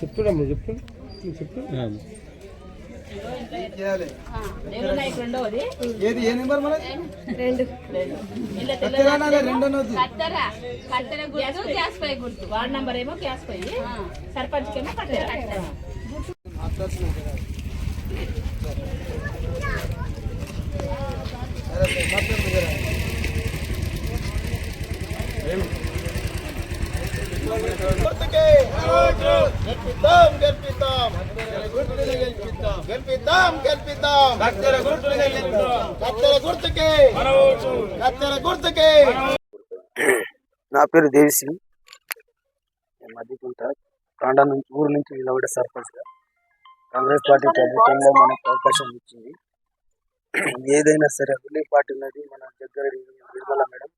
చెప్తున్నా చెప్తున్నా చెప్తున్నా. ఏది ఏ నెంబర్ మన రెండు. రెండోది కత్తెర కత్తెర గుర్తు. గ్యాస్ పై గుర్తు. వార్డ్ నంబర్ ఏమో గ్యాస్ పొయ్యి సర్పంచ్ ఏమో గెలిపిద్దాం గెలిపిద్దాం. గుర్తుని గెలిపిద్దాం. గెలిపిద్దాం గెలిపిద్దాం. కత్తెర గుర్తుని గెలిపిద్దాం. కత్తెర గుర్తుకే. కత్తెర గుర్తుకే. నా పేరు దేవిశ్రీ నేను మధ్యకుంట కాండ నుంచి ఊరు నుంచి నిలబడే సర్పంచ్గా కాంగ్రెస్ పార్టీ ప్రభుత్వంలో మనకు అవకాశం ఇచ్చింది ఏదైనా సరే రూలింగ్ పార్టీ ఉన్నది మన దగ్గర నిర్మల మేడం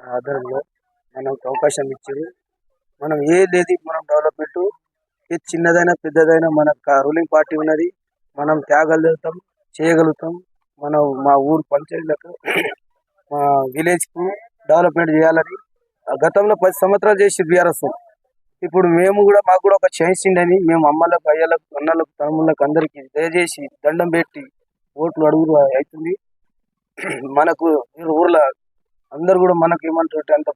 ఆ ఆధ్వర్యంలో మనకు అవకాశం ఇచ్చింది. మనం ఏదేది మనం డెవలప్మెంట్ ఏది చిన్నదైనా పెద్దదైనా మనకు రూలింగ్ పార్టీ ఉన్నది. మనం తేగలుగుతాం చేయగలుగుతాం. మనం మా ఊరు పంచాయతీలకు మా విలేజ్కు డెవలప్మెంట్ చేయాలని ఆ గతంలో పది సంవత్సరాలు చేసి బీఆర్ఎస్. ఇప్పుడు మేము కూడా మాకు కూడా ఒక చేసిండని మేము అమ్మలకు అయ్యలకు అన్నలకు తమ్ముళ్ళకు అందరికీ దయచేసి దండం పెట్టి ఓట్లు అడుగులు అవుతుంది. మనకు ఊర్లో అందరు కూడా మనకు ఏమంటారు అంత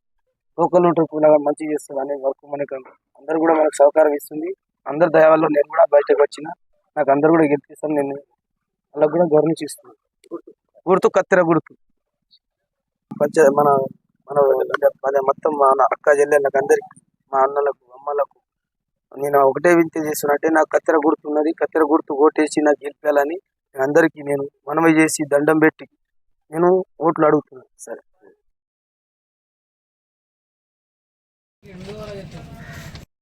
లోకల్ ఉంటారు మంచి చేస్తుంది అనే వరకు మనకు అందరు కూడా మనకు సహకారం ఇస్తుంది. అందరి దయ వల్ల నేను కూడా బయటకు వచ్చిన. నాకు అందరు కూడా గెలిపిస్తాను నేను వాళ్ళకు కూడా గౌరవించిస్తున్నాను గుర్తు కత్తెర గుర్తు. పంచ మన మన మన మొత్తం మన అక్క చెల్లెళ్ళకి అందరికి మా అన్నలకు అమ్మలకు నేను ఒకటే వింత చేస్తున్నట్టే నాకు కత్తెర గుర్తు ఉన్నది. కత్తెర గుర్తు ఓటేసి నాకు గెలిపాలని అందరికీ నేను మనవి చేసి దండం పెట్టి నేను ఓట్లు అడుగుతున్నాను. సరే.